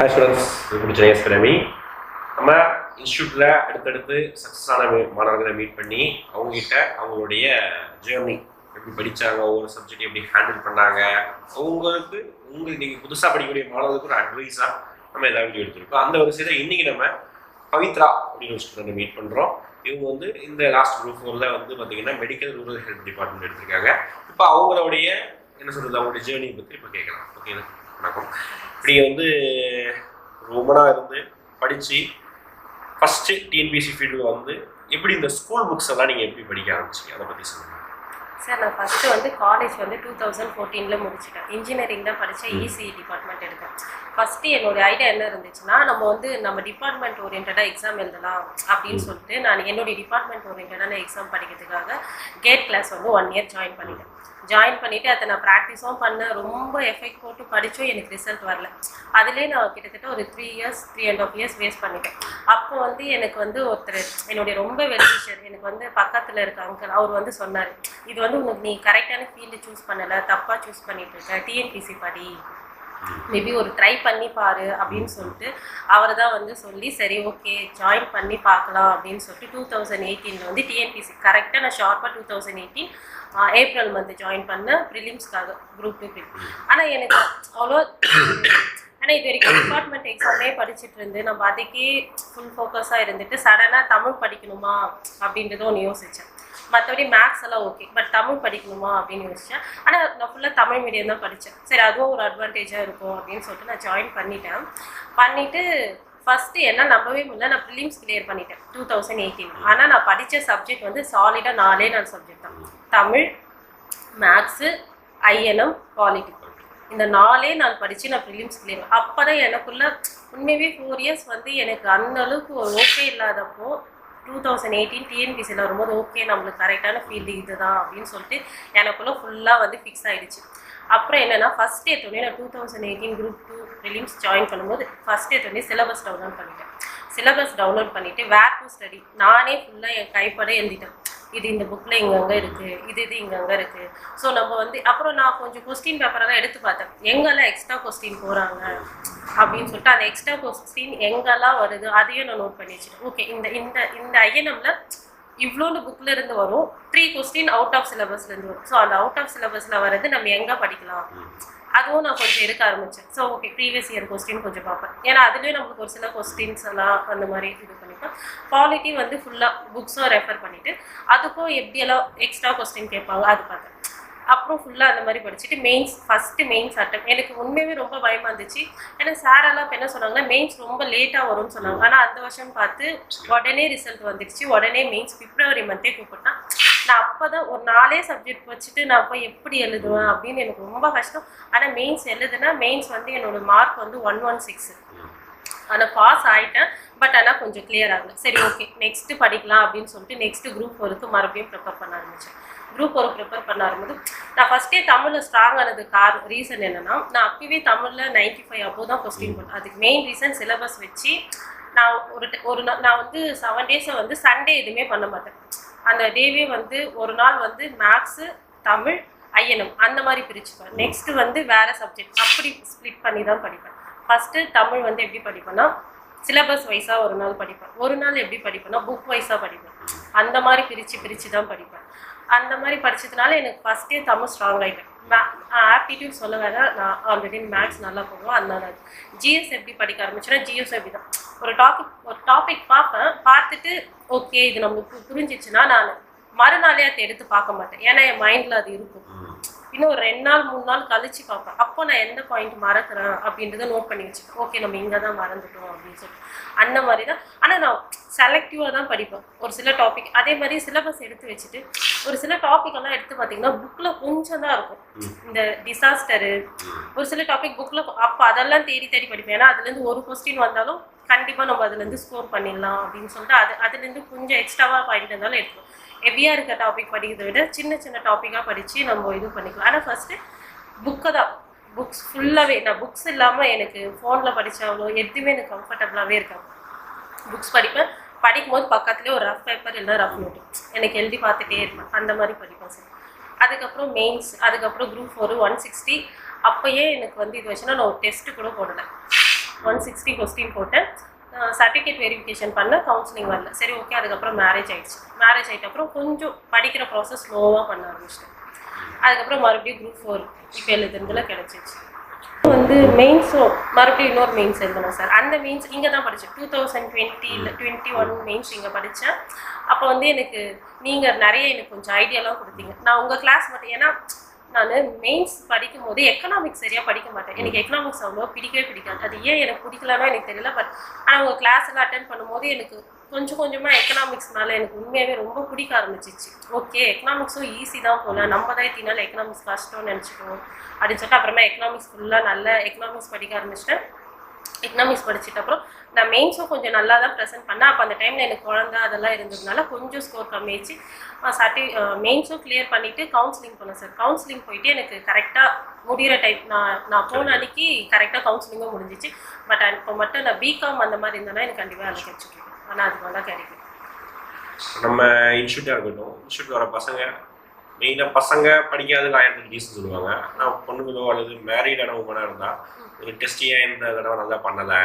Hi students welcome நம்ம இன்ஸ்டியூட்டில் அடுத்தடுத்து சக்ஸஸ் ஆன மாணவர்களை மீட் பண்ணி அவங்ககிட்ட அவங்களுடைய ஜேர்னி எப்படி படித்தாங்க ஒவ்வொரு சப்ஜெக்ட் எப்படி ஹேண்டில் பண்ணாங்க அவங்களுக்கு உங்களுக்கு நீங்கள் புதுசாக படிக்கக்கூடிய மாணவர்களுக்கு ஒரு அட்வைஸாக நம்ம ஏதாவது வீடியோ எடுத்திருக்கோம். அந்த வரிசையில் இன்றைக்கி நம்ம பவித்ரா அப்படின்னு ஒரு ஸ்டூடெண்ட் மீட் பண்ணுறோம் இவங்க வந்து இந்த லாஸ்ட் குரூப் ஃபோரில் வந்து பார்த்தீங்கன்னா மெடிக்கல் ரூரல் ஹெல்த் டிபார்ட்மெண்ட் எடுத்திருக்காங்க. இப்போ அவங்களுடைய என்ன சொல்கிறது அவங்களுடைய ஜேர்னி பற்றி இப்போ கேட்கலாம். ஓகேங்களா இப்படி வந்து ரொம்பனாக இருந்து படித்து ஃபஸ்ட்டு டிஎன்பிசி ஃபீல்டில் வந்து எப்படி இந்த ஸ்கூல் புக்ஸ் எல்லாம் நீங்கள் எப்படி படிக்க ஆரம்பிச்சீங்க? அதை பற்றி சொல்லுங்கள் சார் நான் ஃபஸ்ட்டு வந்து காலேஜ் வந்து டூ தௌசண்ட் ஃபோர்டீனில் முடிச்சிட்டேன். இன்ஜினியரிங் தான் படித்தேன் இசிஇ டிபார்ட்மெண்ட் எடுத்தேன். ஃபஸ்ட்டு என்னோட ஐடியா என்ன இருந்துச்சுன்னா நம்ம வந்து நம்ம டிபார்ட்மெண்ட் ஓரியன்டாக எக்ஸாம் எழுதலாம் அப்படின்னு சொல்லிட்டு நான் என்னுடைய டிபார்ட்மெண்ட் ஓரியன்டான எக்ஸாம் படிக்கிறதுக்காக கேட் கிளாஸ் வந்து ஒன் இயர் ஜாயின் பண்ணிட்டேன். ஜாயின் பண்ணிவிட்டு அதை நான் ப்ராக்டிஸும் பண்ணேன். ரொம்ப எஃபெக்ட் போட்டு படித்தும் எனக்கு ரிசல்ட் வரல. அதுலேயே நான் கிட்டத்தட்ட ஒரு three years three and half years waste பண்ணிட்டேன். அப்போ வந்து எனக்கு வந்து ஒருத்தர் என்னுடைய ரொம்ப வெல்விஷர் எனக்கு வந்து பக்கத்தில் இருக்க அங்கிள் அவர் வந்து சொன்னார் இது வந்து உனக்கு நீ கரெக்டான ஃபீல்டு சூஸ் பண்ணலை தப்பாக சூஸ் பண்ணிட்டு இருக்க. டிஎன்பிசி படி. மேபி ஒரு ட்ரை பண்ணி பாரு அப்படின்னு சொல்லிட்டு அவர் தான் வந்து சொல்லி சரி ஓகே ஜாயின் பண்ணி பார்க்கலாம் அப்படின்னு சொல்லிட்டு டூ தௌசண்ட் எயிட்டீனில் வந்து டிஎன்பிசி கரெக்டாக நான் ஷார்ப்பாக two thousand eighteen April month join பண்ணேன் ப்ரிலிம்ஸ்க்காக குரூப் டூ ஆனால் எனக்கு அவ்வளோ ஆனால் இது வரைக்கும் டிபார்ட்மெண்ட் எக்ஸாமே படிச்சுட்டு இருந்து நம்ம அதுக்கே ஃபுல் ஃபோக்கஸாக இருந்துட்டு சடனாக தமிழ் படிக்கணுமா அப்படின்றத ஒன்று யோசித்தேன் மற்றபடி மேக்ஸ் எல்லாம் ஓகே பட் தமிழ் படிக்கணுமா அப்படின்னு யோசித்தேன் ஆனால் நான் ஃபுல்லாக தமிழ் மீடியம் தான் படித்தேன் சரி அதுவும் ஒரு அட்வான்டேஜாக இருக்கும் அப்படின்னு சொல்லிட்டு நான் ஜாயின் பண்ணிட்டேன். பண்ணிவிட்டு ஃபஸ்ட்டு என்ன நம்பவே முடியல. நான் ப்ரிலிம்ஸ் கிளியர் பண்ணிட்டேன் டூ தௌசண்ட் எயிட்டீன் ஆனால் நான் படித்த சப்ஜெக்ட் வந்து சாலிடாக நாலே நாலு சப்ஜெக்ட் தான். தமிழ் மேக்ஸு ஐஎன்எம் பாலிட்டி இந்த நாளே நான் படித்து நான் ப்ரிலிம்ஸ் கிளியர் அப்போ தான் எனக்குள்ள உண்மையாகவே ஃபோர் இயர்ஸ் வந்து எனக்கு அந்த அளவுக்கு ஓகே இல்லாதப்போ டூ தௌசண்ட் எயிட்டீன் டிஎன்பிசியில் வரும்போது ஓகே நம்மளுக்கு கரெக்டான ஃபீல்டு இதுதான் அப்படின்னு சொல்லிட்டு எனக்குள்ளே ஃபுல்லாக வந்து ஃபிக்ஸ் ஆகிடுச்சு அப்புறம் என்னென்னா ஃபஸ்ட் எடுத்தோடனே நான் two thousand eighteen group two prelims join பண்ணும்போது ஃபஸ்ட் எடுத்தோடனே சிலபஸ் டவுன்லோட் பண்ணிட்டேன். சிலபஸ் டவுன்லோட் பண்ணிவிட்டு வேர் டு ஸ்டடி நானே ஃபுல்லாக என் கைப்பட எழுதிட்டேன். இது இந்த புக்கில் இங்கங்கே இருக்குது இது இது இங்கங்கே இருக்குது ஸோ நம்ம வந்து அப்புறம் நான் கொஞ்சம் கொஸ்டின் பேப்பரெல்லாம் எடுத்து பார்த்தேன். எங்கெல்லாம் எக்ஸ்ட்ரா கொஸ்டின் போகிறாங்க அப்படின்னு சொல்லிட்டு அந்த எக்ஸ்ட்ரா கொஸ்டின் எங்கெல்லாம் வருது அதையும் நான் நோட் பண்ணி வச்சுட்டேன். ஓகே இந்த இந்த இந்த ஐஎன்எம்மில் இவ்வளோண்டு புக்கில் இருந்து வரும். த்ரீ கொஸ்டின் அவுட் ஆஃப் சிலபஸ்லேருந்து வரும். ஸோ அந்த அவுட் ஆஃப் சிலபஸில் வர்றது நம்ம எங்கே படிக்கலாம்? அதுவும் நான் கொஞ்சம் எடுக்க ஆரம்பித்தேன் so okay previous year question கொஞ்சம் பார்ப்பேன். ஏன்னா அதுலேயும் நம்மளுக்கு ஒரு சில கொஸ்டின்ஸ் எல்லாம் அந்த மாதிரி இது பண்ணிப்பேன். குவாலிட்டி வந்து ஃபுல்லாக புக்ஸும் ரெஃபர் பண்ணிவிட்டு அதுக்கும் எப்படியெல்லாம் எக்ஸ்ட்ரா கொஸ்டின் கேட்பாங்க அது பார்த்தேன். அப்புறம் ஃபுல்லாக அந்த மாதிரி படிச்சுட்டு மெயின்ஸ் ஃபஸ்ட்டு மெயின்ஸ் அட்டம். எனக்கு உண்மையுமே ரொம்ப பயமாக இருந்துச்சு. ஏன்னா சாரெல்லாம் இப்போ என்ன சொன்னாங்கன்னா மெயின்ஸ் ரொம்ப லேட்டாக வரும்னு சொன்னாங்க. ஆனால் அந்த வருஷம் பார்த்து உடனே ரிசல்ட் வந்துடுச்சு உடனே மெயின்ஸ் பிப்ரவரி மந்தே கூப்பிட்டான். நான் அப்போ தான் ஒரு நாலே சப்ஜெக்ட் வச்சுட்டு நான் போய் எப்படி எழுதுவேன் அப்படின்னு எனக்கு ரொம்ப கஷ்டம். ஆனால் மெயின்ஸ் எழுதுனா மெயின்ஸ் வந்து என்னோட மார்க் வந்து ஒன் ஒன் சிக்ஸ் ஆனால் பாஸ் ஆகிட்டேன் பட் ஆனால் கொஞ்சம் கிளியர் ஆகல. சரி ஓகே நெக்ஸ்ட்டு படிக்கலாம் அப்படின்னு சொல்லிட்டு நெக்ஸ்ட்டு குரூப் ஒருக்கு மறுபடியும் ப்ரிப்பேர் பண்ண ஆரம்பித்தேன் குரூப் ஃபோர் ப்ரிப்பேர் பண்ண ஆரம்பிச்சு நான் ஃபஸ்ட்டே தமிழில் ஸ்ட்ராங் ஆனது கார் ரீசன் என்னென்னா நான் அப்பவே தமிழில் நைன்ட்டி ஃபைவ் அப்போ தான் கொஸ்டின் பண்ணேன். அதுக்கு மெயின் ரீசன் சிலபஸ் வச்சு நான் ஒரு ஒரு நான் வந்து செவன் டேஸை வந்து சண்டே எதுவுமே பண்ண மாட்டேன். அந்த டேவே வந்து ஒரு நாள் வந்து மேக்ஸு தமிழ் ஐஎன்எம் அந்த மாதிரி பிரிச்சுப்பேன். நெக்ஸ்ட்டு வந்து வேறு சப்ஜெக்ட் அப்படி ஸ்ப்ளிட் பண்ணி தான் படிப்பேன். ஃபஸ்ட்டு தமிழ் வந்து எப்படி படிப்பேன்னா சிலபஸ் வைஸாக ஒரு நாள் படிப்பேன். ஒரு நாள் எப்படி படிப்பேன்னா புக் வைஸாக படிப்பேன். அந்த மாதிரி பிரித்து பிரித்து தான் படிப்பேன். அந்த மாதிரி படிச்சதுனால எனக்கு ஃபஸ்ட்டே தமிழ் ஸ்ட்ராங் ஆகிட்டேன் ஆப்டிடியூட் சொல்ல வேற நான் ஆல்ரெடி மேக்ஸ் நல்லா போடுவோம் அதனால ஜிஎஸ் எப்படி படிக்க ஆரம்பிச்சேன்னா ஜிஎஸ் எப்படி தான். ஒரு டாபிக் ஒரு டாபிக் பார்ப்பேன். பார்த்துட்டு ஓகே இது நம்மளுக்கு புரிஞ்சிச்சுன்னா நான் மறுநாளே அதை எடுத்து பார்க்க மாட்டேன். ஏன்னா என் மைண்டில் அது இருக்கும். இன்னும் ஒரு ரெண்டு நாள் மூணு நாள் கழிச்சு பார்ப்பேன். அப்போ நான் எந்த பாயிண்ட் மறக்கிறேன் அப்படின்றத நோட் பண்ணி வச்சுப்பேன். ஓகே நம்ம இங்கே தான் மறந்துட்டோம் அப்படின்னு சொல்லிட்டு. அந்த மாதிரி தான் ஆனால் நான் செலக்டிவாக தான் படிப்பேன். ஒரு சில டாபிக் அதே மாதிரி சிலபஸ் எடுத்து வச்சுட்டு ஒரு சில டாபிக் எல்லாம் எடுத்து பார்த்தீங்கன்னா புக்கில் கொஞ்சம் தான் இருக்கும். இந்த டிசாஸ்டரு ஒரு சில டாபிக் புக்கில் அப்போ அதெல்லாம் தேடி தேடி படிப்பேன். ஏன்னா அதுலேருந்து ஒரு கொஸ்டின் வந்தாலும் கண்டிப்பாக நம்ம அதுலேருந்து ஸ்கோர் பண்ணிடலாம் அப்படின்னு சொல்லிட்டு அது அதுலேருந்து கொஞ்சம் எக்ஸ்ட்ராவாக பாயிண்ட் இருந்தாலும் எடுத்துக்கணும் ஹெவியாக இருக்க டாபிக் படிக்கிறத விட சின்ன சின்ன டாப்பிக்காக படித்து நம்ம இது பண்ணிக்கலாம். ஆனால் ஃபஸ்ட்டு புக்கை தான். புக்ஸ் ஃபுல்லாகவே நான் புக்ஸ் இல்லாமல் எனக்கு ஃபோனில் படித்தாலோ எதுவுமே எனக்கு கம்ஃபர்டபுளாகவே இருக்காது. புக்ஸ் படிப்பேன். படிக்கும்போது பக்கத்துலேயே ஒரு ரஃப் பேப்பர் இல்லை ரஃப் நோட்டு எனக்கு எழுதி பார்த்துட்டே இருப்பேன். அந்த மாதிரி படிப்பேன் சார். அதுக்கப்புறம் மெயின்ஸ் அதுக்கப்புறம் குரூப் ஃபோர் ஒன் சிக்ஸ்டி அப்போயே எனக்கு வந்து இது வச்சுன்னா நான் ஒரு டெஸ்ட்டு கூட போடலை. ஒன் சிக்ஸ்டி கொஸ்டின் போட்டேன். சர்டிஃபிகேட் வெரிஃபிகேஷன் பண்ண கவுன்சிலிங் வரல. சரி ஓகே அதுக்கப்புறம் மேரேஜ் ஆகிடுச்சு மேரேஜ் ஆகிட்டப்புறம் கொஞ்சம் படிக்கிற ப்ராசஸ் ஸ்லோவாக பண்ண ஆரம்பிச்சிட்டேன். அதுக்கப்புறம் மறுபடியும் குரூப் ஃபோர் இப்போ எழுதுறதுல கிடச்சிச்சு. வந்து மெயின்ஸும் மறுபடியும் இன்னொரு மெயின்ஸ் எழுதணும் சார் அந்த மெயின்ஸ் இங்கே தான் படித்தேன் டூ தௌசண்ட் டுவெண்ட்டியில் டுவெண்ட்டி ஒன் மெயின்ஸ் இங்கே படித்தேன் அப்போ வந்து எனக்கு நீங்கள் நிறைய எனக்கு கொஞ்சம் ஐடியாலாம் கொடுத்தீங்க. நான் உங்கள் கிளாஸ் மட்டும் ஏன்னா நான் மெயின்ஸ் படிக்கும் போது எக்கனாமிக்ஸ் சரியாக படிக்க மாட்டேன். எனக்கு எக்கனாமிக்ஸ் அவ்வளோ பிடிக்கவே பிடிக்காது. அது ஏன் எனக்கு பிடிக்கலன்னா எனக்கு தெரியல பட் ஆனால் உங்கள் கிளாஸ் எல்லாம் அட்டன் பண்ணும்போது எனக்கு கொஞ்சம் கொஞ்சமாக எக்கனாமிக்ஸ் மேலே எனக்கு உண்மையாகவே ரொம்ப பிடிக்க ஆரம்பிச்சிச்சு. ஓகே எக்கனாமிக்ஸும் ஈஸி தான் போல. நம்ம தான் எத்தினால எக்கனாமிக்ஸ் கஷ்டம்னு நினச்சிக்குவோம். அப்படின்னு சொல்லிட்டு அப்புறமா எக்கனாமிக்ஸ் ஃபுல்லாக நல்ல எக்கனாமிக்ஸ் படிக்க ஆரம்பிச்சிட்டேன். எக்கனாமிக்ஸ் படிச்சிட்ட அப்புறம் நான் மெயின்ஸும் கொஞ்சம் நல்லா தான் ப்ரெசென்ட் பண்ணேன். அப்போ அந்த டைமில் எனக்கு குழந்த அதெல்லாம் இருந்ததுனால கொஞ்சம் ஸ்கோர் கம்மியாச்சு சர்டி மெயின்ஸும் கிளியர் பண்ணிவிட்டு கவுன்சிலிங் பண்ணேன் சார் கவுன்சிலிங் போயிட்டு எனக்கு கரெக்டாக முடிகிற டைம் நான் நான் போன அன்னைக்கு கரெக்டாக கவுன்சிலிங்கும் முடிஞ்சிச்சு. பட் இப்போ மட்டும் நான் பிகாம் அந்த மாதிரி இருந்தேன்னா எனக்கு கண்டிப்பாக வேலை கிடைச்சிருக்கேன் ஆனால் அது தான் கிடைக்கும். நம்ம இன்ஸ்டியூட்டாக இருக்கட்டும் இன்ஸ்டியூட் வர பசங்க மெயினாக பசங்க படிக்காத ஆயிரத்துக்கு ரீசன் சொல்லுவாங்க. ஆனால் பொண்ணுங்களோ அல்லது மேரீடான உமனாக இருந்தால் ஒரு டெஸ்ட் ஏன் இந்த தடவை நல்லா பண்ணலை.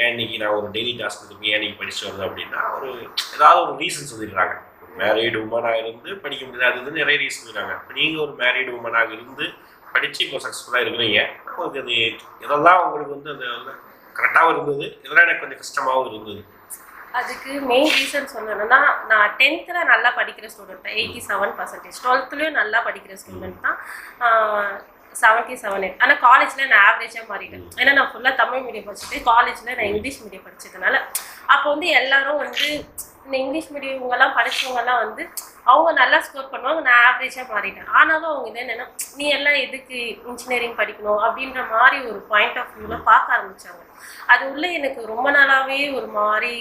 ஏன் இன்னைக்கு நான் ஒரு டெய்லி டாஸ்க் ஏன் இன்னைக்கு படிச்சு வருது அப்படின்னா ஒரு ஏதாவது ஒரு ரீசன் சொல்லிடுறாங்க. மேரீடு உமனாக இருந்து படிக்க முடியாதது நிறைய ரீசன் சொல்லிடுறாங்க. இப்போ நீங்கள் ஒரு மேரீடு உமனாக இருந்து படித்து இப்போ சக்ஸஸ்ஃபுல்லாக இருக்கிறீங்க. உங்களுக்கு அது இதெல்லாம் உங்களுக்கு வந்து அது கரெக்டாகவும் இருந்தது. இதெல்லாம் எனக்கு கொஞ்சம் கஷ்டமாகவும் இருந்தது. அதுக்கு மெயின் ரீசன் சொல்லணும்னா நான் டென்த்தில் நல்லா படிக்கிற ஸ்டூடெண்ட் தான். எயிட்டி செவன் பர்சன்டேஜ் டுவெல்த்துலேயும் நல்லா படிக்கிற ஸ்டூடெண்ட் தான். செவன்ட்டி செவன் எயிட் ஆனால் காலேஜில் நான் ஆவரேஜாக மாறிட்டேன். ஏன்னா நான் ஃபுல்லாக தமிழ் மீடியம் படிச்சுட்டு காலேஜில் நான் இங்கிலீஷ் மீடியம் படிச்சதுனால அப்போ வந்து எல்லாரும் வந்து இந்த இங்கிலீஷ் மீடியம் இவங்கெல்லாம் படிச்சவங்கெல்லாம் வந்து அவங்க நல்லா ஸ்கோர் பண்ணுவாங்க நான் ஆவரேஜாக மாறிட்டேன். ஆனாலும் அவங்க இது என்னென்னா நீ எல்லாம் எதுக்கு இன்ஜினியரிங் படிக்கணும்? அப்படின்ற மாதிரி ஒரு பாயிண்ட் ஆஃப் வியூவில் பார்க்க ஆரம்பிச்சாங்க. அது உள்ள எனக்கு ரொம்ப நாளாகவே ஒரு மாதிரி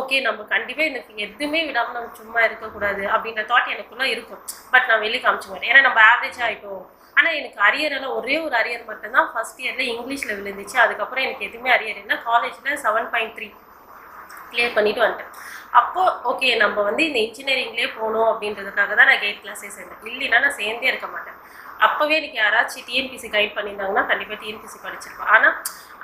ஓகே நம்ம கண்டிப்பாக எனக்கு எதுவுமே விடாமல் நம்ம சும்மா இருக்கக்கூடாது அப்படின்ற தாட் எனக்குள்ள இருக்கும். பட் நான் வெளியே காமிச்சு மாட்டேன். ஏன்னா நம்ம ஆவரேஜ் ஆகிட்டோம் ஆனால் எனக்கு அரியர் எல்லாம் ஒரே ஒரு அரியர் மட்டும்தான் ஃபர்ஸ்ட் இயரில் இங்கிலீஷில் விழுந்துச்சு அதுக்கப்புறம் எனக்கு எதுவுமே அரியர் இல்லை. காலேஜில் செவன் பாயிண்ட் த்ரீ கிளியர் பண்ணிட்டு வந்துட்டேன். அப்போது ஓகே நம்ம வந்து இந்த இன்ஜினியரிங்லேயே போகணும் அப்படின்றதுக்காக தான் நான் கேட் கிளாஸே சேர்ந்தேன். இல்லைன்னா நான் சேர்ந்தே இருக்க மாட்டேன். அப்போவே எனக்கு யாராச்சும் டிஎன்பிசி கைட் பண்ணியிருந்தாங்கன்னா கண்டிப்பாக டிஎன்பிசி படிச்சிருப்பேன் ஆனால்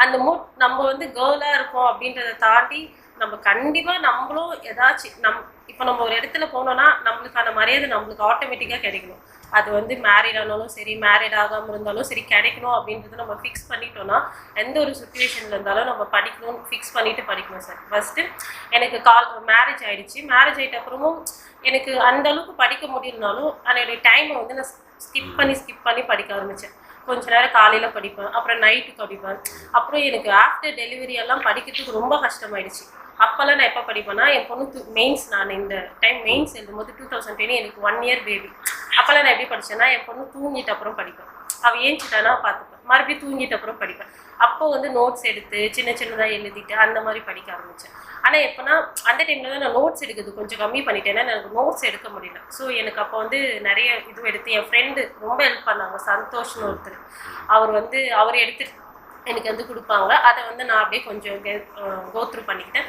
அந்த மூட் நம்ம வந்து கேர்ளாக இருக்கோம் அப்படின்றத தாண்டி நம்ம கண்டிப்பாக நம்மளும் ஏதாச்சும் நம் இப்போ நம்ம ஒரு இடத்துல போனோம்னா நம்மளுக்கான மரியாதை நம்மளுக்கு ஆட்டோமேட்டிக்காக கிடைக்கணும். அது வந்து மேரிட் ஆனாலும் சரி மேரிட் ஆகாமல் இருந்தாலும் சரி கிடைக்கணும் அப்படின்றத நம்ம ஃபிக்ஸ் பண்ணிட்டோம்னா எந்த ஒரு சுச்சுவேஷனில் இருந்தாலும் நம்ம படிக்கணும்னு ஃபிக்ஸ் பண்ணிட்டு படிக்கணும் சார் ஃபஸ்ட்டு எனக்கு கால் மேரேஜ் ஆயிடுச்சு. மேரேஜ் ஆகிட்ட அப்புறமும் எனக்கு அந்த அளவுக்கு படிக்க முடியலனாலும் என்னுடைய டைமை வந்து நான் ஸ்கிப் பண்ணி ஸ்கிப் பண்ணி படிக்க ஆரம்பித்தேன் கொஞ்ச நேரம் காலையில் படிப்பேன் அப்புறம் நைட்டு படிப்பேன். அப்புறம் எனக்கு ஆஃப்டர் டெலிவரி எல்லாம் படிக்கிறதுக்கு ரொம்ப கஷ்டமாயிடுச்சு. அப்போல்லாம் நான் எப்போ படிப்பேன்னா என் பொண்ணு மெயின்ஸ் நான் இந்த டைம் மெயின்ஸ் எழுதும்போது டூ தௌசண்ட் டுவெண்ட்டி எனக்கு ஒன் இயர் பேபி அப்போல்லாம் நான் எப்படி படித்தேன்னா என் பொண்ணு தூங்கிட்ட அப்புறம் படிப்பேன் அவள் ஏஞ்சிட்டானா பார்த்துப்பேன் மறுபடியும் தூங்கிட்ட அப்புறம் படிப்பேன். அப்போ வந்து நோட்ஸ் எடுத்து சின்ன சின்னதாக எழுதிட்டு அந்த மாதிரி படிக்க ஆரம்பித்தேன் ஆனால் எப்போனா அந்த டைமில் தான் நான் நோட்ஸ் எடுக்கிறது கொஞ்சம் கம்மி பண்ணிட்டேன்னா எனக்கு நோட்ஸ் எடுக்க முடியல. ஸோ எனக்கு அப்போ வந்து நிறைய இது எடுத்து என் ஃப்ரெண்டு ரொம்ப ஹெல்ப் பண்ணாங்க. சந்தோஷ்னு ஒருத்தர். அவர் வந்து அவர் எடுத்து எனக்கு வந்து கொடுப்பாங்க. அதை வந்து நான் அப்படியே கொஞ்சம் கோத்ரூ பண்ணிக்கிட்டேன்.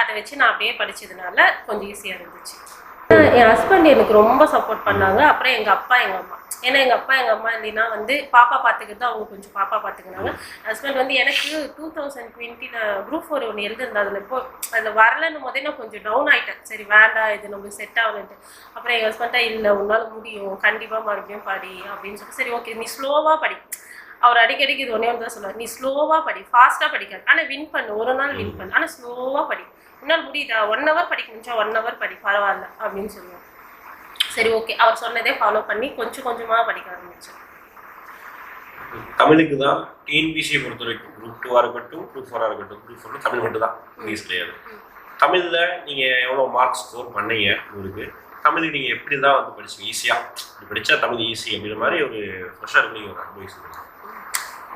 அதை வச்சு நான் அப்படியே படித்ததுனால கொஞ்சம் ஈஸியாக இருந்துச்சு. என் ஹஸ்பண்ட் எனக்கு ரொம்ப சப்போர்ட் பண்ணாங்க. அப்புறம் எங்கள் அப்பா எங்கள் அம்மா. ஏன்னா எங்கள் அப்பா எங்கள் அம்மா இல்லைன்னா வந்து பாப்பா பார்த்துக்கிட்டு அவங்க கொஞ்சம் பாப்பா பார்த்துக்கினாங்க ஹஸ்பண்ட் வந்து எனக்கு டூ தௌசண்ட் டுவெண்ட்டியில் குரூப் ஃபோர் ஒன்று எழுதிருந்தேன் அதில் இப்போ அதில் வரலன்னு போதே நான் கொஞ்சம் டவுன் ஆகிட்டேன் சரி வேண்டாம் இது நம்மளுக்கு செட் ஆகலன்ட்டு. அப்புறம் எங்கள் ஹஸ்பண்டா இல்லை உன்னால் முடியும். கண்டிப்பாக மறுபடியும் படி. அப்படின்னு சொல்லி சரி ஓகே நீ ஸ்லோவாக படி. அவர் அடிக்கடிக்கு இது ஒன்றே ஒன்று தான் சொல்லுவார். நீ ஸ்லோவாக படி. ஃபாஸ்ட்டாக படிக்காது. ஆனால் வின் பண்ணு. ஒரு நாள் வின் பண்ணு. ஆனால் ஸ்லோவாக படி. உன்னால் முடியுதா? ஒன் ஹவர் படிக்க முடிஞ்சா ஒன் ஹவர் படி பரவாயில்ல அப்படின்னு சொல்லுவார் சரி ஓகே அவர் சொன்னதே ஃபாலோ பண்ணி கொஞ்சம் கொஞ்சமாக படிக்க ஆரம்பித்தேன் தமிழுக்கு தான் டிஎன்பிசியை பொறுத்த வரைக்கும் குரூப் டூவாக இருக்கட்டும் குரூப் ஃபோராக இருக்கட்டும் குரூப் ஃபோர் தமிழ் மட்டும் தான் இங்கிலீஷ் கிடையாது தமிழில் நீங்கள் எவ்வளோ மார்க் ஸ்கோர் பண்ணீங்க உங்களுக்கு? தமிழுக்கு நீங்கள் எப்படி தான் வந்து படிச்சீங்க ஈஸியாக இப்படி படித்தா தமிழ் ஈஸி அப்படின்ற மாதிரி ஒரு ஃப்ரெஷ்ஷாக நீங்கள் ஒரு சொல்லுங்கள்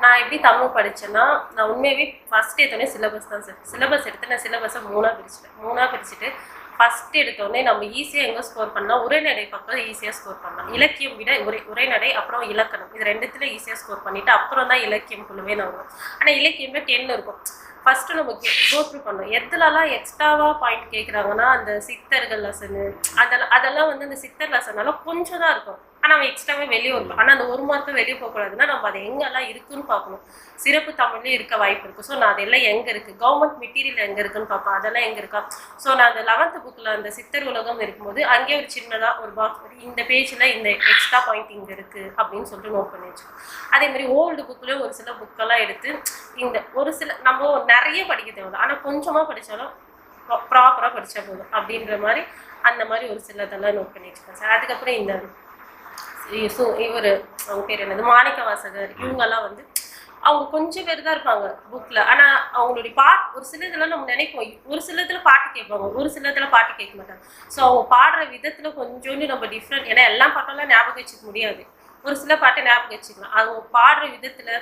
நான் எப்படி தமிழ் படித்தேன்னா நான் உண்மையாகவே ஃபஸ்ட் எடுத்தோடனே சிலபஸ் தான் சார். சிலபஸ் எடுத்து நான் சிலபஸை மூணாக பிரிச்சிட்டேன். மூணாக பிரிச்சுட்டு ஃபஸ்ட் எடுத்தோடனே நம்ம ஈஸியாக எங்கே ஸ்கோர் பண்ணலாம் உரைநடை பக்கம் ஈஸியாக ஸ்கோர் பண்ணலாம். இலக்கியம் விட உரை உரைநடை அப்புறம் இலக்கணம். இது ரெண்டுத்துல ஈஸியாக ஸ்கோர் பண்ணிவிட்டு அப்புறம் தான் இலக்கியம் குழுவே நான் வரும் ஆனால் இலக்கியமே டென் இருக்கும். ஃபஸ்ட்டு நம்ம கோத்ரூ பண்ணோம். எதுலலாம் எக்ஸ்ட்ராவாக பாயிண்ட் கேட்குறாங்கன்னா அந்த சித்தர்கள் லெசனு அதெல்லாம் அதெல்லாம் வந்து அந்த சித்தர் லெசனால கொஞ்சம் தான் இருக்கும். ஆனால் அவன் எக்ஸ்ட்ராவே வெளியே வருவான் ஆனால் அந்த ஒரு மாதத்தை வெளியே போகக்கூடாதுன்னா நம்ம அது எங்கெல்லாம் இருக்குன்னு பார்க்கணும். சிறப்பு தமிழ்லேயும் இருக்க வாய்ப்பு இருக்குது ஸோ நான் அதெல்லாம் எங்கே இருக்குது கவர்மெண்ட் மெட்டீரியல் எங்கே இருக்குன்னு பார்ப்பேன் அதெல்லாம் எங்கே இருக்கா? ஸோ நான் அந்த லெவன்த்து புக்கில் அந்த சித்தர் உலகம் இருக்கும்போது அங்கேயே ஒரு சின்னதாக ஒரு பாக்ஸ் இந்த பேஜில் இந்த எக்ஸ்ட்ரா பாயிண்ட் இங்கே இருக்குது அப்படின்னு சொல்லிட்டு நோட் பண்ணி வச்சுக்கோம் அதே மாதிரி ஓல்டு புக்லேயும் ஒரு சில புக்கெல்லாம் எடுத்து இந்த ஒரு சில நம்ம நிறைய படிக்க தேவை ஆனால் கொஞ்சமாக படித்தாலும் ப்ராப்பராக படித்தா போதும். அப்படின்ற மாதிரி அந்த மாதிரி ஒரு சிலதெல்லாம் நோட் பண்ணி வச்சுக்கோங்க. சார் அதுக்கப்புறம் இந்த இவர் அவங்க பேர் என்னது? மாணிக்க வாசகர் இவங்கெல்லாம் வந்து அவங்க கொஞ்சம் பேர் தான் இருப்பாங்க புக்கில் ஆனால் அவங்களுடைய பாட் ஒரு சில இதெல்லாம் நம்ம நினைப்போம். ஒரு சில இதில் பாட்டு கேட்பாங்க. ஒரு சில இதில் பாட்டு கேட்க மாட்டாங்க. ஸோ அவங்க பாடுற விதத்தில் கொஞ்சோண்டு நம்ம டிஃப்ரெண்ட் ஏன்னா எல்லா பாட்டெல்லாம் ஞாபகம் வச்சுக்க முடியாது. ஒரு சில பாட்டை ஞாபகம் வச்சுக்கலாம். அவங்க பாடுற விதத்தில்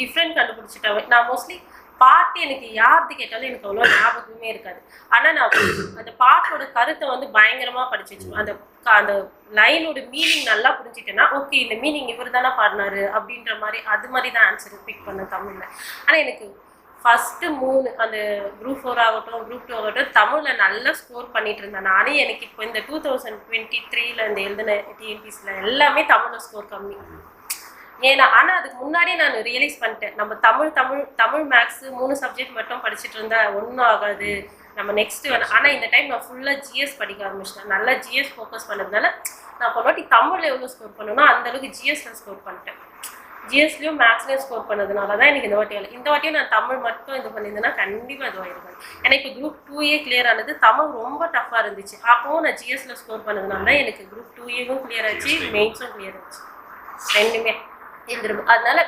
டிஃப்ரெண்ட் கண்டுபிடிச்சிட்டாங்க. நான் மோஸ்ட்லி பாட்டு எனக்கு யாருது கேட்டாலும் எனக்கு அவ்வளோ ஞாபகமே இருக்காது. ஆனால் நான் அந்த பாட்டோட கருத்தை வந்து பயங்கரமாக படிச்சு அந்த அந்த லைனோட மீனிங் நல்லா புரிஞ்சுட்டேன்னா ஓகே இந்த மீனிங் இவர் தானே பாடினாரு அப்படின்ற மாதிரி அது மாதிரி தான் ஆன்சர் பிக் பண்ணேன் தமிழில். ஆனால் எனக்கு ஃபஸ்ட்டு மூணு அந்த குரூப் ஃபோர் ஆகட்டும் குரூப் டூ ஆகட்டும் தமிழில் நல்லா ஸ்கோர் பண்ணிட்டு இருந்தேன். நானே எனக்கு இப்போ இந்த டூ தௌசண்ட் டுவெண்ட்டி த்ரீல இந்த எழுதின டிஎன்பிஸில் எல்லாமே தமிழில் ஸ்கோர் கம்மி. ஏன்னா ஆனால் அதுக்கு முன்னாடியே நான் ரியலைஸ் பண்ணிட்டேன். நம்ம தமிழ் தமிழ் தமிழ் மேக்ஸ் மூணு சப்ஜெக்ட் மட்டும் படிச்சுட்டு இருந்தா ஒன்றும் ஆகாது. நம்ம நெக்ஸ்ட் வேணும் ஆனால் இந்த டைம் நான் ஃபுல்லாக ஜிஎஸ் படிக்க ஆரம்பிச்சிட்டேன். நல்லா ஜிஎஸ் ஃபோக்கஸ் பண்ணதுனால நான் வாட்டி தமிழில் எவ்வளோ ஸ்கோர் பண்ணணும் அந்த அளவுக்கு ஜிஎஸ்ல ஸ்கோர் பண்ணிட்டேன். ஜிஎஸ்லையும் மேக்ஸ்லையும் ஸ்கோர் பண்ணதுனால தான் எனக்கு இந்த வாட்டி வேலை. இந்த வாட்டியும் நான் தமிழ் மட்டும் இது பண்ணியிருந்தேன்னா கண்டிப்பாக இதுவாயிருக்கும் ஏன்னா இப்போ குரூப் டூ ஏ கிளியர் ஆனது தமிழ் ரொம்ப டஃப்பாக இருந்துச்சு. அப்போவும் நான் ஜிஎஸ்ல ஸ்கோர் பண்ணதுனால தான் எனக்கு குரூப் டூ ஏவும் கிளியர் ஆச்சு மெயின்ஸும் கிளியர் ஆச்சு. ரெண்டுமே. எழுந்திரும் அதனால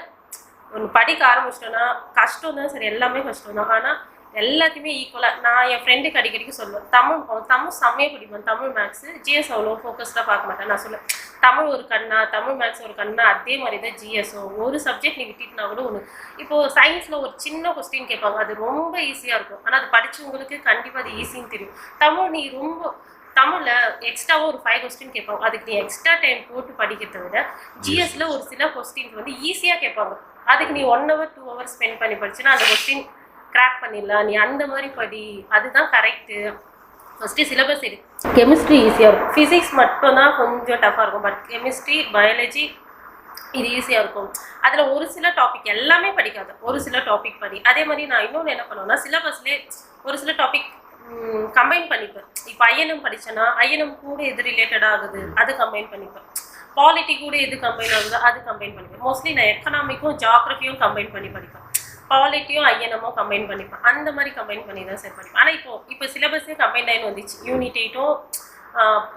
ஒன்று படிக்க ஆரம்பிச்சிட்டோன்னா கஷ்டம் தான் சரி எல்லாமே கஷ்டம் தான் ஆனால் எல்லாத்தையுமே ஈக்குவலாக நான் என் ஃப்ரெண்டுக்கு அடிக்கடிக்கு சொல்லுவேன் தமிழ் தமிழ் செம்மையாக பிடிப்பேன் தமிழ் மேக்ஸு ஜிஎஸ் அவ்வளோ ஃபோக்கஸ்டாக பார்க்க மாட்டேன். நான் சொல்லுவேன் தமிழ் ஒரு கண்ணா தமிழ் மேக்ஸ் ஒரு கண்ணா அதே மாதிரி தான் ஜிஎஸும் ஒரு சப்ஜெக்ட் நீ விட்டுட்டுனா கூட ஒன்று இப்போது சயின்ஸில் ஒரு சின்ன கொஸ்டின் கேட்பாங்க அது ரொம்ப ஈஸியாக இருக்கும். ஆனால் அது படிச்சவங்களுக்கு கண்டிப்பாக அது ஈஸின்னு தெரியும். தமிழ் நீ ரொம்ப தமிழில் எக்ஸ்ட்ராவாக ஒரு ஃபைவ் கொஸ்டின் கேட்பாங்க. அதுக்கு நீ எக்ஸ்ட்ரா டைம் போட்டு படிக்கிறத விட ஜிஎஸ்ல ஒரு சில கொஸ்டின்ஸ் வந்து ஈஸியாக கேட்பாங்க. அதுக்கு நீ one hour two hour spend பண்ணி படிச்சுன்னா அந்த கொஸ்டின் கிராக் பண்ணிடலாம். நீ அந்த மாதிரி படி. அதுதான் கரெக்டு ஃபஸ்ட்டு சிலபஸ் எடு. கெமிஸ்ட்ரி ஈஸியாக இருக்கும். ஃபிசிக்ஸ் மட்டும்தான் கொஞ்சம் டஃப்பாக இருக்கும். பட் கெமிஸ்ட்ரி பயாலஜி இது ஈஸியாக இருக்கும். அதில் ஒரு சில டாபிக் எல்லாமே படிக்காது. ஒரு சில டாபிக் படி. அதே மாதிரி நான் இன்னொன்று என்ன பண்ணுவேன்னா சிலபஸ்லேயே ஒரு சில டாபிக் கம்பைன் பண்ணிப்பேன். இப்போ ஐஎன்எம் படிச்சேன்னா ஐஎன்எம் கூட எது ரிலேட்டடாக ஆகுது அது கம்பைன் பண்ணிப்பேன். பாலிட்டி கூட எது கம்பைன் ஆகுது அது கம்பைன் பண்ணிப்பேன். மோஸ்ட்லி நான் எக்கனாமிக்கும் ஜாகிரஃபியும் கம்பைன் பண்ணி படிப்பேன். பாலிட்டியும் ஐஎன்எம்மும் கம்பைன் பண்ணிப்பேன். அந்த மாதிரி கம்பைன் பண்ணி தான் சார் படிப்பேன். ஆனால் இப்போ இப்போ சிலபஸே கம்பைன் ஆகி வந்துச்சு. யூனிட் எயிட்டும்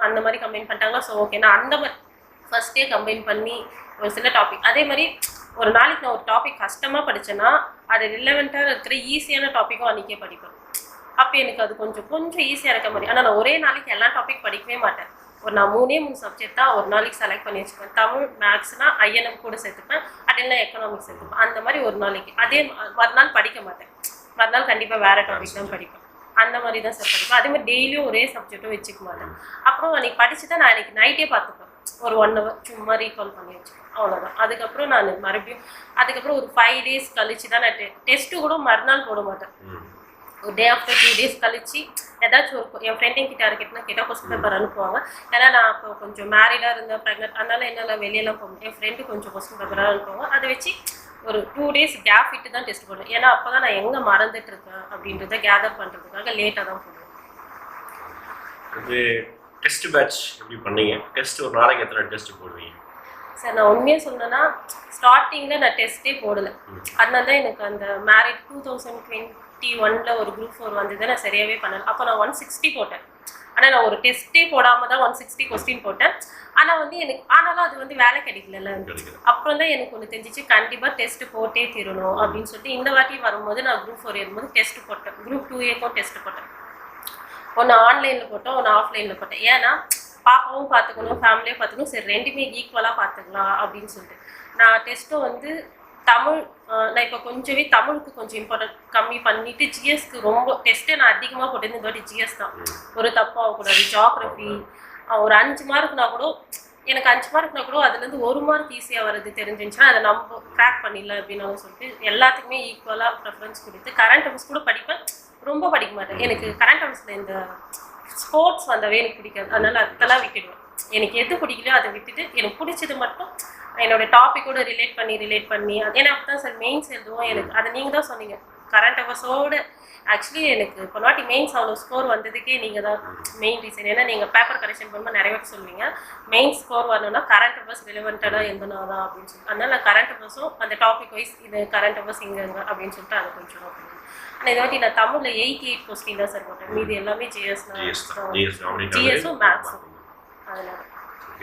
அந்த மாதிரி கம்பைன் பண்ணிட்டாங்க ஸோ ஓகே நான் அந்த மாதிரி ஃபஸ்ட்டே கம்பைன் பண்ணி ஒரு சில டாபிக் அதே மாதிரி ஒரு நாளைக்கு நான் ஒரு டாபிக் கஷ்டமாக படித்தேன்னா அது ரிலவெண்ட்டாக இருக்கிற ஈஸியான டாப்பிக்கும் அன்றைக்கே படிப்பேன். அப்போ எனக்கு அது கொஞ்சம் கொஞ்சம் ஈஸியாக இருக்க மாதிரி. ஆனால் நான் ஒரே நாளைக்கு எல்லா டாபிக் படிக்கவே மாட்டேன். ஒரு நான் மூணே மூணு சப்ஜெக்ட் தான் ஒரு நாளைக்கு செலக்ட் பண்ணி வச்சுப்பேன் தமிழ் மேக்ஸ்னால் ஐஎன்எம் கூட சேர்த்துப்பேன். அதெல்லாம் எக்கனாமிக்ஸ் சேர்த்துப்பேன். அந்த மாதிரி ஒரு நாளைக்கு. அதே மறுநாள் படிக்க மாட்டேன். மறுநாள் கண்டிப்பாக வேறு டாபிக் தான் படிப்பேன். அந்த மாதிரி தான் சார் படிப்பேன். அதே மாதிரி டெய்லியும் ஒரே சப்ஜெக்ட்டும் வச்சுக்க மாட்டேன். அப்புறம் அன்னைக்கு படித்து தான் நான் இன்றைக்கி நைட்டே பார்த்துப்பேன். ஒரு ஒன் ஹவர் சும்மா ரீகால் பண்ணி வச்சுப்பேன். அவ்வளோதான் அதுக்கப்புறம் நான் மறுபடியும் அதுக்கப்புறம் ஒரு ஃபைவ் டேஸ் கழிச்சு தான் நான் டெஸ்ட்டு கூட மறுநாள் போட மாட்டேன். ஒரு டே ஆஃப்டர் டூ டேஸ் கழிச்சு ஏதாச்சும் ஒரு என் ஃப்ரெண்டிங் கிட்ட யாருக்கிட்டனா கேட்டால் கொஸ்டின் பேப்பர் அனுப்புவாங்க. ஏன்னா நான் இப்போ கொஞ்சம் மேரிடாக இருந்தேன் ப்ரெக்னென்ட் அதனால என்னால் வெளியெல்லாம் போக முடியும் என் ஃப்ரெண்டு கொஞ்சம் கொஸ்டின் பேப்பராக அனுப்புவாங்க. அதை வச்சு ஒரு டூ டேஸ் கேப் விட்டு தான் டெஸ்ட் பண்ணுவேன் ஏன்னா அப்போ தான் நான் எங்கே மறந்துட்டு இருக்கேன் அப்படின்றத கேதர் பண்ணுறதுக்காக லேட்டாக தான் போடுவேன். இது டெஸ்ட் பேட்ச் எப்படி பண்ணீங்க? டெஸ்ட் ஒரு நாளைக்கு எத்தனை டெஸ்ட் போடுவீங்க? சார் நான் உண்மையாக சொன்னேன்னா ஸ்டார்டிங்கில் நான் டெஸ்ட்டே போடலை. அதனால தான் எனக்கு அந்த மேரிட் டூ தௌசண்ட் டுவெண்ட்டி ஒனில் ஒரு குரூப் ஃபோர் வந்தது நான் சரியாகவே பண்ணல. அப்போ நான் ஒன் சிக்ஸ்டி போட்டேன். ஆனால் நான் ஒரு டெஸ்ட்டே போடாமல் தான் ஒன் சிக்ஸ்டி கொஸ்டின் போட்டேன். ஆனால் வந்து எனக்கு ஆனாலும் அது வந்து வேலை கிடைக்கல. அப்புறம் தான் எனக்கு ஒன்று தெரிஞ்சிச்சு கண்டிப்பாக டெஸ்ட் போட்டே தீரணும் அப்படின்னு சொல்லிட்டு இந்த வாட்டி வரும்போது நான் குரூப் ஃபோர் ஏறும்போது டெஸ்ட் போட்டேன். குரூப் டூ ஏக்கும் டெஸ்ட் போட்டேன். ஒன்று ஆன்லைனில் போட்டோம் ஒன்று ஆஃப்லைனில் போட்டேன். ஏன்னா பாப்பாவும் பார்த்துக்கணும் ஃபேமிலியும் பார்த்துக்கணும் சரி ரெண்டுமே ஈக்குவலாக பார்த்துக்கலாம் அப்படின்னு சொல்லிட்டு. நான் டெஸ்ட்டும் வந்து தமிழ் நான் இப்போ கொஞ்சமே தமிழுக்கு கொஞ்சம் இம்பார்ட்டன்ட் கம்மி பண்ணிட்டு ஜிஎஸ்க்கு ரொம்ப டெஸ்ட்டே நான் அதிகமாக போட்டது இந்த வாட்டி ஜிஎஸ் தான். ஒரு தப்பாகக்கூடாது ஜாகிரஃபி ஒரு அஞ்சு மார்க்னா கூட எனக்கு அஞ்சு மார்க்னா கூட அதுலேருந்து ஒரு மார்க் ஈஸியாக வருது தெரிஞ்சிருந்துச்சுன்னா அதை நம்ம க்ராக் பண்ணிடலாம் அப்படின்னு சொல்லிட்டு எல்லாத்துக்குமே ஈக்குவலாக ப்ரிஃபரன்ஸ் கொடுத்து கரண்ட் அஃபேர்ஸ் கூட படிப்பேன். ரொம்ப படிக்க மாட்டேன். எனக்கு கரண்ட் அஃபேர்ஸில் இந்த ஸ்போர்ட்ஸ் வந்தவே எனக்கு பிடிக்காது. அதனால அதெல்லாம் விட்டுடுவேன். எனக்கு எது பிடிக்கலையோ அதை விட்டுட்டு எனக்கு பிடிச்சது மட்டும் என்னோட டாபிக்கோட ரிலேட் பண்ணி ரிலேட் பண்ணி ஏன்னா அப்பதான் சார் மெயின்ஸ் எழுதுவோம். எனக்கு அதை நீங்கள் தான் சொன்னீங்க. கரண்ட் அவர்ஸோட ஆக்சுவலி எனக்கு இப்போ நாட்டி மெயின்ஸ் அவ்வளோ ஸ்கோர் வந்ததுக்கே நீங்கள் தான் மெயின் ரீசன் ஏன்னா நீங்கள் பேப்பர் கரெக்ஷன் பண்ணும்போது நிறைய பேர் சொல்லுவீங்க மெயின் ஸ்கோர் வரணும்னா கரண்ட் அவர்ஸ் ரிலவெண்ட்டாக எழுதுனா தான் அப்படின்னு சொல்லி அதனால நான் கரண்ட் அவர்ஸும் அந்த டாபிக் வைஸ் இது கரண்ட் அவர்ஸ் இங்கே அப்படின்னு சொல்லிட்டு அதை கொஞ்சம் ஆனால் இது வாட்டி நான் தமிழில் எயிட்டி எயிட் கொஸ்டின் தான் சார் போட்டேன். மீதி எல்லாமே தான். தான். ஜிஎஸ் ஜிஎஸும் மேக்ஸும் அதனால.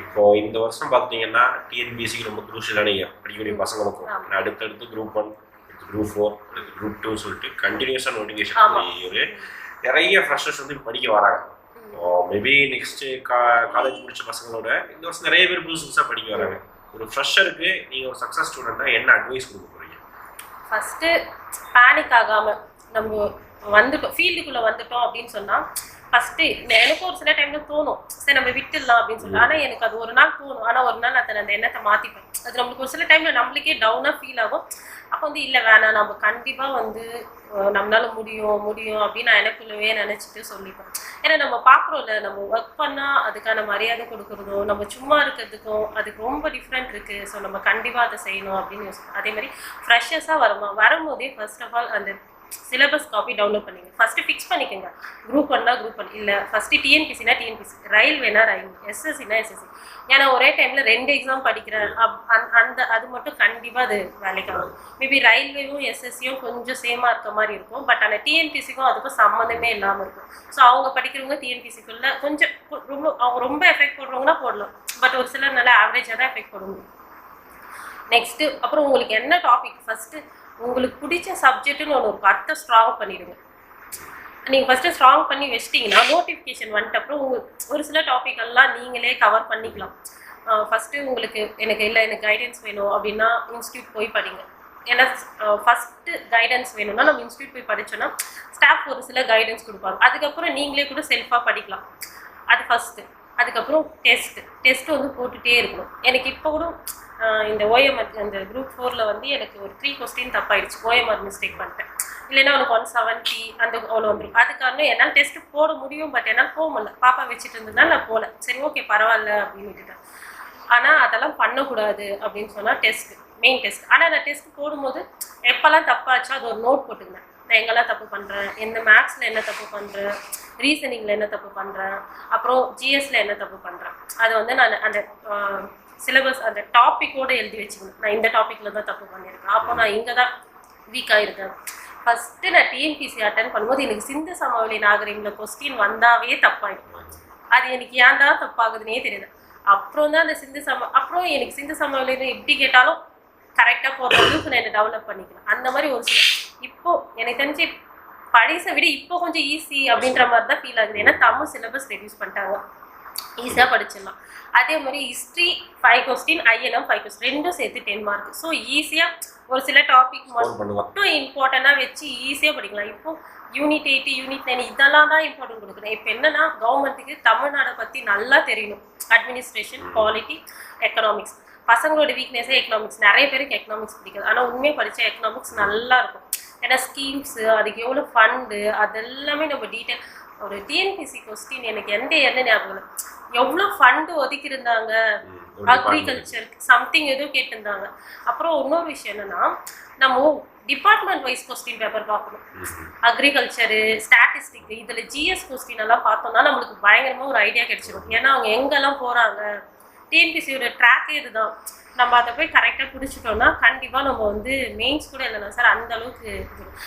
இப்போ இந்த வருஷம் பார்த்தீங்கன்னா டிஎன்பிஎஸ்சிக்கு ரொம்ப குரூஷியலான இயர் படிக்கக்கூடிய பசங்களுக்கும் அடுத்தடுத்து group one group four group two சொல்லிட்டு கண்டினியூஸாக. நோட்டிஃபிகேஷன் இயர் நிறைய ஃப்ரெஷர்ஸ் வந்து படிக்க வராங்க. மேபி நெக்ஸ்ட் கா காலேஜ் முடிச்ச பசங்களோட இந்த வருஷம் நிறைய பேர் புதுசு புதுசாக படிக்க வராங்க. ஒரு ஃப்ரெஷருக்கு நீங்கள் ஒரு சக்ஸஸ் ஸ்டூடெண்ட்டாக என்ன அட்வைஸ் கொடுக்க போறீங்க? ஃபஸ்ட்டு பேனிக் ஆகாமல் நம்ம வந்துட்டோம் ஃபீல்டுக்குள்ளே வந்துட்டோம் அப்படின்னு சொன்னால் ஃபஸ்ட்டு எனக்கும் ஒரு சில டைம்ல தோணும். சரி நம்ம விட்டுடலாம் அப்படின்னு சொல்லி ஆனால் எனக்கு அது ஒரு நாள் தோணும். ஆனால் ஒரு நாள் அதை அந்த எண்ணத்தை மாற்றிப்பேன் அது நம்மளுக்கு ஒரு சில டைமில் நம்மளுக்கே டவுனாக ஃபீல் ஆகும். அப்போ வந்து இல்லை வேணாம். நம்ம கண்டிப்பாக வந்து நம்மளால முடியும் முடியும் அப்படின்னு நான் எனக்குள்ளவே நினச்சிட்டு சொல்லிப்பேன். ஏன்னா நம்ம பார்க்குறோம்ல நம்ம ஒர்க் பண்ணால் அதுக்கான மரியாதை கொடுக்குறதும் நம்ம சும்மா இருக்கிறதுக்கும் அதுக்கு ரொம்ப டிஃப்ரெண்ட் இருக்குது ஸோ நம்ம கண்டிப்பாக அதை செய்யணும் அப்படின்னு யோசிப்போம் அதே மாதிரி ஃப்ரெஷர்ஸாக வருமா? வரும்போதே ஃபர்ஸ்ட் ஆஃப் ஆல் அந்த சிலபஸ் காப்பி டவுன்லோட் பண்ணிங்க. ஃபஸ்ட்டு ஃபிக்ஸ் பண்ணிக்கோங்க. குரூப் ஒன்னா குரூப் ஒன் இல்லை ஃபஸ்ட்டு டிஎன்பிசினா டிஎன்பிசி ரயில்வேனா ரயில்வே எஸ்எஸ்சினா எஸ்எஸ்சி ஏன்னா ஒரே டைமில் ரெண்டு எக்ஸாம் படிக்கிறேன். அப்- அந்த- அந்த அது மட்டும் கண்டிப்பாக அது வேலைக்கு ஆகும். மேபி ரயில்வேவும் எஸ்எஸ்சியும் கொஞ்சம் சேமாக இருக்க மாதிரி இருக்கும். பட் ஆனால் டிஎன்பிசிக்கும் அதுக்கும் சம்மந்தமே இல்லாமல் இருக்கும். ஸோ அவங்க படிக்கிறவங்க டிஎன்பிசிக்குள்ள கொஞ்சம் ரொம்ப அவங்க ரொம்ப எஃபெக்ட் போடுறவங்கன்னா போடலாம். பட் ஒரு சிலர் நல்லா ஆவரேஜாக தான் எஃபெக்ட் போட முடியும். நெக்ஸ்ட்டு அப்புறம் உங்களுக்கு என்ன டாபிக் ஃபஸ்ட்டு உங்களுக்கு பிடிச்ச சப்ஜெக்ட்டுன்னு ஒன்று இருக்கும் அதை ஸ்ட்ராங் பண்ணிடுங்க. நீங்கள் ஃபஸ்ட்டு ஸ்ட்ராங் பண்ணி வச்சிட்டிங்கன்னா நோட்டிஃபிகேஷன் வந்துட்டு அப்புறம் உங்களுக்கு ஒரு சில டாப்பிக்கெல்லாம் நீங்களே கவர் பண்ணிக்கலாம். ஃபஸ்ட்டு உங்களுக்கு எனக்கு இல்லை எனக்கு கைடன்ஸ் வேணும் அப்படின்னா இன்ஸ்டியூட் போய் படிங்க. ஏன்னா ஃபஸ்ட்டு கைடன்ஸ் வேணும்னா நம்ம இன்ஸ்டியூட் போய் படித்தோன்னா ஸ்டாஃப் ஒரு சில கைடன்ஸ் கொடுப்பாங்க. அதுக்கப்புறம் நீங்களே கூட செல்ஃபாக படிக்கலாம். அது ஃபஸ்ட்டு அதுக்கப்புறம் டெஸ்ட்டு டெஸ்ட்டு வந்து போட்டுகிட்டே இருக்கணும். எனக்கு இப்போ கூட இந்த ஓஎம்ஆர் அந்த குரூப் ஃபோரில் வந்து எனக்கு ஒரு த்ரீ கொஸ்டின் தப்பாயிடுச்சு. ஓஎம்ஆர் மிஸ்டேக் பண்ணிட்டேன். இல்லைன்னா உனக்கு ஒன் செவன்ட்டி அந்த அவ்வளோ வந்துடும் அது காரணம் என்னால் டெஸ்ட் போட முடியும் பட் என்னால் போக முடியல. பாப்பா வச்சுட்டு இருந்ததுனால நான் போகல சரி ஓகே பரவாயில்ல அப்படின்னு விட்டுட்டேன். ஆனால் அதெல்லாம் பண்ணக்கூடாது அப்படின்னு சொன்னால் டெஸ்ட் மெயின் டெஸ்ட் ஆனால் நான் டெஸ்ட் போடும்போது எப்போல்லாம் தப்பாச்சோ அது ஒரு நோட் போட்டுக்கிறேன் நான் எங்கெல்லாம் தப்பு பண்ணுறேன் எந்த மேக்ஸில் என்ன தப்பு பண்ணுறேன் ரீசனிங்கில் என்ன தப்பு பண்ணுறேன் அப்புறம் ஜிஎஸ்ல என்ன தப்பு பண்ணுறேன் அதை வந்து நான் அந்த சிலபஸ் அந்த டாப்பிக்கோடு எழுதி வச்சுக்கணும். நான் இந்த டாப்பிக்கில் தான் தப்பு பண்ணியிருக்கேன். அப்போ நான் இங்கே தான் வீக்காக இருக்கேன் ஃபஸ்ட்டு நான் டிஎன்பிசி அட்டன் பண்ணும்போது எனக்கு சிந்து சமவெளி நாகரிகத்தில் கொஸ்டின் வந்தாவே தப்பாயிடும். அது எனக்கு ஏன் தான் தப்பாகுதுன்னே தெரியுது. அப்புறம் தான் அந்த சிந்து சம அப்புறம் எனக்கு சிந்து சமவெளின்னு எப்படி கேட்டாலும் கரெக்டாக போகிற அளவுக்கு நான் என்ன டெவலப் பண்ணிக்கிறேன். அந்த மாதிரி ஒரு சில இப்போ எனக்கு தெரிஞ்சு படிசை விட இப்போ கொஞ்சம் ஈஸி அப்படின்ற மாதிரி தான் ஃபீல் ஆகுது. ஏன்னா தமிழ் சிலபஸ் ரெடியூஸ் பண்ணிட்டாங்க. ஈஸியாக படிச்சிடலாம். அதே மாதிரி history five question INM five question ரெண்டும் சேர்த்து டென் மார்க் ஸோ ஈஸியாக ஒரு சில டாபிக் மட்டும் இம்பார்ட்டண்ட்டாக வச்சு ஈஸியாக படிக்கலாம். இப்போ யூனிட் எயிட்டி யூனிட் நைன் இதெல்லாம் தான் இம்பார்ட்டன்ட் கொடுக்குறேன் இப்போ என்னன்னா கவர்மெண்ட்டுக்கு தமிழ்நாடை பற்றி நல்லா தெரியணும். அட்மினிஸ்ட்ரேஷன் பாலிட்டி எக்கனாமிக்ஸ் பசங்களோட வீக்னஸே எக்கனாமிக்ஸ் நிறைய பேருக்கு எக்கனாமிக்ஸ் பிடிக்காது. ஆனால் உண்மையாக படித்தா எக்கனாமிக்ஸ் நல்லா இருக்கும். ஏன்னா ஸ்கீம்ஸு அதுக்கு எவ்வளோ ஃபண்டு அதெல்லாமே நம்ம டீட்டெயில் ஒரு டிஎன்பிசி கொஸ்டின் எனக்கு எந்த என்ன ஞாபகம் இல்லை. எவ்வளோ ஃபண்டு ஒதுக்கியிருந்தாங்க? அக்ரிகல்ச்சருக்கு சம்திங் ஏதோ கேட்டிருந்தாங்க. அப்புறம் இன்னொரு விஷயம் என்னன்னா நம்ம டிபார்ட்மெண்ட் வைஸ் கொஸ்டின் பேப்பர் பார்க்கணும். அக்ரிகல்ச்சரு ஸ்டாட்டிஸ்டிக் இதில் ஜிஎஸ் கொஸ்டின் எல்லாம் பார்த்தோம்னா நம்மளுக்கு பயங்கரமாக ஒரு ஐடியா கிடைச்சிடும் ஏன்னா அவங்க எங்கெல்லாம் போகிறாங்க டிஎன்பிசியோட ட்ராக்கே இதுதான். நம்ம அதை போய் கரெக்டாக பிடிச்சிட்டோம்னா கண்டிப்பாக நம்ம வந்து மெயின்ஸ் கூட இல்லைனா சார் அந்த அளவுக்கு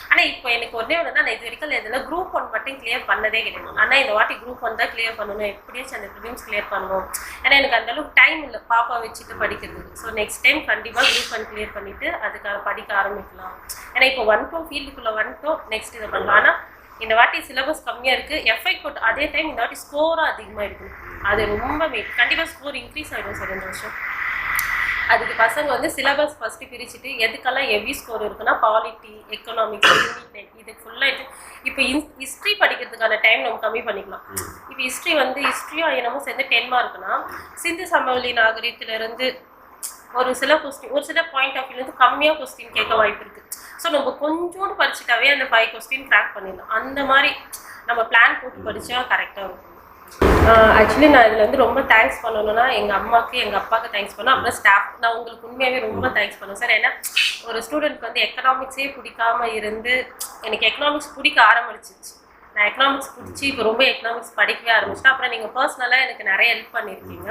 ஆனால் இப்போ எனக்கு ஒன்றே ஒன்று நான் இது வரைக்கும் இதில் குரூப் ஒன் மட்டும் கிளியர் பண்ணதே கிடையாது ஆனால் இந்த வாட்டி குரூப் ஒன் தான் கிளியர் பண்ணணும். எப்படியாச்சும் அந்த ப்ரிலிம்ஸ் கிளியர் பண்ணணும் ஏன்னா எனக்கு அந்த அளவுக்கு டைம் இல்லை. பாப்பா வச்சுட்டு படிக்கிறதுக்கு. ஸோ நெக்ஸ்ட் டைம் கண்டிப்பாக குரூப் ஒன் கிளியர் பண்ணிவிட்டு அதுக்காக படிக்க ஆரம்பிக்கலாம். ஏன்னா இப்போ வந்துட்டோம் ஃபீல்டுக்குள்ளே வந்துட்டோம். நெக்ஸ்ட் இதை பண்ணலாம். ஆனால் இந்த வாட்டி சிலபஸ் கம்மியாக இருக்குது எஃபெக்ட் போட்டு அதே டைம் இந்த வாட்டி ஸ்கோரும் அதிகமாக இருக்குது அது ரொம்ப கண்டிப்பாக ஸ்கோர் இன்க்ரீஸ் ஆகிடும் சார் இந்த வருஷம். அதுக்கு பசங்க வந்து சிலபஸ் ஃபஸ்ட்டு பிரிச்சுட்டு எதுக்கெல்லாம் ஹெவி ஸ்கோர் இருக்குன்னா பாலிட்டி எக்கனாமிக்ஸ் யூனிட் இது ஃபுல்லாக இப்போ ஹிஸ்ட்ரி படிக்கிறதுக்கான டைம் நம்ம கம்மி பண்ணிக்கலாம். இப்போ ஹிஸ்ட்ரி வந்து ஹிஸ்ட்ரியும் என்னமோ சேர்ந்து டென் மார்க்னா சிந்து சமவெளி நாகரிகத்திலிருந்து ஒரு சில கொஸ்டின் ஒரு சில பாயிண்ட் ஆஃப் வியூலேருந்து கம்மியாக கொஸ்டின் கேட்க வாய்ப்பு இருக்குது ஸோ நம்ம கொஞ்சோண்டு படிச்சுட்டாவே அந்த ஃபைவ் கொஸ்டின் ட்ராக் பண்ணிடலாம். அந்த மாதிரி நம்ம பிளான் போட்டு படித்தா கரெக்டாக இருக்கும். ஆக்சுவலி நான் இதில் வந்து ரொம்ப தேங்க்ஸ் பண்ணணும்னா எங்கள் அம்மாவுக்கு எங்கள் அப்பாவுக்கு தேங்க்ஸ் பண்ணணும். அப்புறம் ஸ்டாஃப் நான் உங்களுக்கு உண்மையாகவே ரொம்ப தேங்க்ஸ் பண்ணுவேன் சார் ஏன்னா ஒரு ஸ்டூடெண்ட்க்கு வந்து எக்கனாமிக்ஸே பிடிக்காம இருந்து எனக்கு எக்கனாமிக்ஸ் பிடிக்க ஆரம்பிச்சிச்சு நான் எக்கனாமிக்ஸ் பிடிச்சி இப்போ ரொம்ப எக்கனாமிக்ஸ் படிக்கவே ஆரம்பிச்சிட்டேன். அப்புறம் நீங்கள் பர்சனலாக எனக்கு நிறைய ஹெல்ப் பண்ணியிருக்கீங்க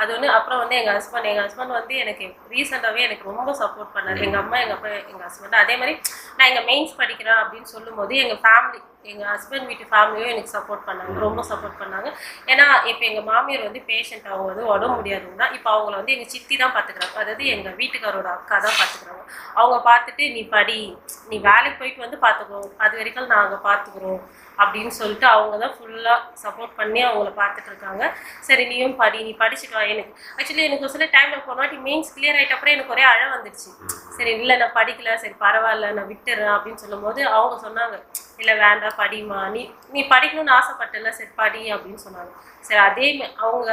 அது வந்து அப்புறம் வந்து எங்கள் ஹஸ்பண்ட் எங்கள் ஹஸ்பண்ட் வந்து எனக்கு ரீசெண்டாகவே எனக்கு ரொம்ப சப்போர்ட் பண்ணார். எங்கள் அம்மா எங்கள் அப்பா எங்கள் ஹஸ்பண்ட் அதே மாதிரி நான் எங்கள் மெயின்ஸ் படிக்கிறேன் அப்படின்னு சொல்லும்போது எங்கள் ஃபேமிலி எங்கள் ஹஸ்பண்ட் வீட்டு ஃபேமிலியும் எனக்கு சப்போர்ட் பண்ணாங்க. ரொம்ப சப்போர்ட் பண்ணாங்க. ஏன்னா இப்போ எங்கள் மாமியார் வந்து பேஷண்ட் அவங்க வந்து உடம்பு முடியாதவங்க தான் இப்போ அவங்கள வந்து எங்கள் சித்தி தான் பார்த்துக்கிறாங்க அதாவது எங்கள் வீட்டுக்காரோட அக்கா தான் பார்த்துக்கிறாங்க அவங்க பார்த்துட்டு நீ படி. நீ வேலைக்கு போயிட்டு வந்து பார்த்துக்கோ அது வரைக்கும் நாங்கள் பார்த்துக்குறோம் அப்படின்னு சொல்லிட்டு அவங்க தான் ஃபுல்லாக சப்போர்ட் பண்ணி அவங்கள பார்த்துட்டு இருக்காங்க. சரி நீயும் படி. நீ படிச்சுட்டு வா எனக்கு ஆக்சுவலி எனக்கு ஒரு சில டைமில் போனாட்டி மீன்ஸ் கிளியர் ஆகிட்ட அப்புறம் எனக்கு ஒரே அழ வந்துடுச்சு சரி இல்லை நான் படிக்கல. சரி பரவாயில்ல. நான் விட்டுறேன். அப்படின்னு சொல்லும்போது அவங்க சொன்னாங்க இல்லை வேண்டாம் படிமா நீ நீ படிக்கணும்னு ஆசைப்பட்டல சரி படி அப்படின்னு சொன்னாங்க. சரி அதே அவங்க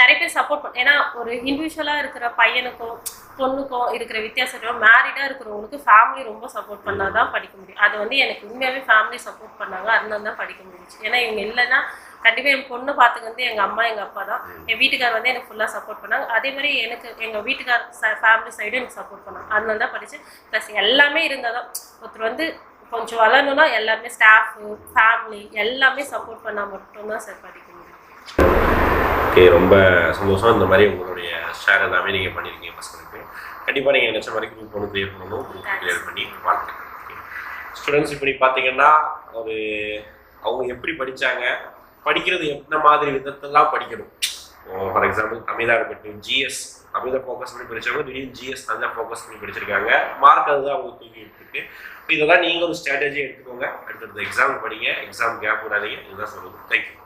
நிறைய பேர் சப்போர்ட் பண்ண ஏன்னா ஒரு இண்டிவிஜுவலாக இருக்கிற பையனுக்கும் பொண்ணுக்கும் இருக்கிற வித்தியாசம் மேரிடாக இருக்கிறவங்களுக்கு ஃபேமிலி ரொம்ப சப்போர்ட் பண்ணால் தான் படிக்க முடியும். அது வந்து எனக்கு உண்மையாகவே ஃபேமிலி சப்போர்ட் பண்ணாங்க. அதனால தான் படிக்க முடிஞ்சுச்சு. ஏன்னா இவங்க இல்லைன்னா கண்டிப்பாக என் பொண்ணு பார்த்துக்கிறது எங்கள் அம்மா எங்கள் அப்பா தான். என் வீட்டுக்கார் வந்து எனக்கு ஃபுல்லாக சப்போர்ட் பண்ணாங்க. அதே மாதிரி எனக்கு எங்கள் வீட்டுக்கார் ஃபேமிலி சைடும் எனக்கு சப்போர்ட் பண்ணாங்க. அதனால தான் படித்தேன் ப்ளஸ் எல்லாமே இருந்தால் தான் ஒருத்தர் வந்து கொஞ்சம் வளரணும்னா எல்லாருமே ஸ்டாஃபு ஃபேமிலி எல்லாமே சப்போர்ட் பண்ணால் மட்டும்தான் சார் படிக்க முடியும். ஓகே ரொம்ப சந்தோஷம். இந்த மாதிரி உங்களுடைய ஷேர் எல்லாமே நீங்கள் பண்ணியிருக்கீங்க பசங்களுக்கு கண்டிப்பாக நீங்கள் நினச்ச மாதிரி குரூப் ஒன்று கிளியர் பண்ணணும். குரூப் கிளியர் பண்ணி வாழ்க்கை. ஸ்டூடெண்ட்ஸ் இப்படி பார்த்தீங்கன்னா ஒரு அவங்க எப்படி படித்தாங்க படிக்கிறது என்ன மாதிரி விதத்தெல்லாம் படிக்கணும். ஃபார் எக்ஸாம்பிள் தமிழாக இருக்கட்டும் ஜிஎஸ் தமிழை ஃபோக்கஸ் பண்ணி படிச்சவங்க திடீர்னு ஜிஎஸ் நல்லா ஃபோக்கஸ் பண்ணி படிச்சிருக்காங்க. மார்க் அதுதான் அவங்க தூக்கிட்டு இருக்கு. இதெல்லாம் நீங்கள் ஒரு ஸ்ட்ராட்டஜி எடுத்துக்கோங்க. அடுத்தடுத்த எக்ஸாம் படிங்க எக்ஸாம் கேப் விடாதீங்க. இதுதான் சொல்லுங்கள் தேங்க்யூ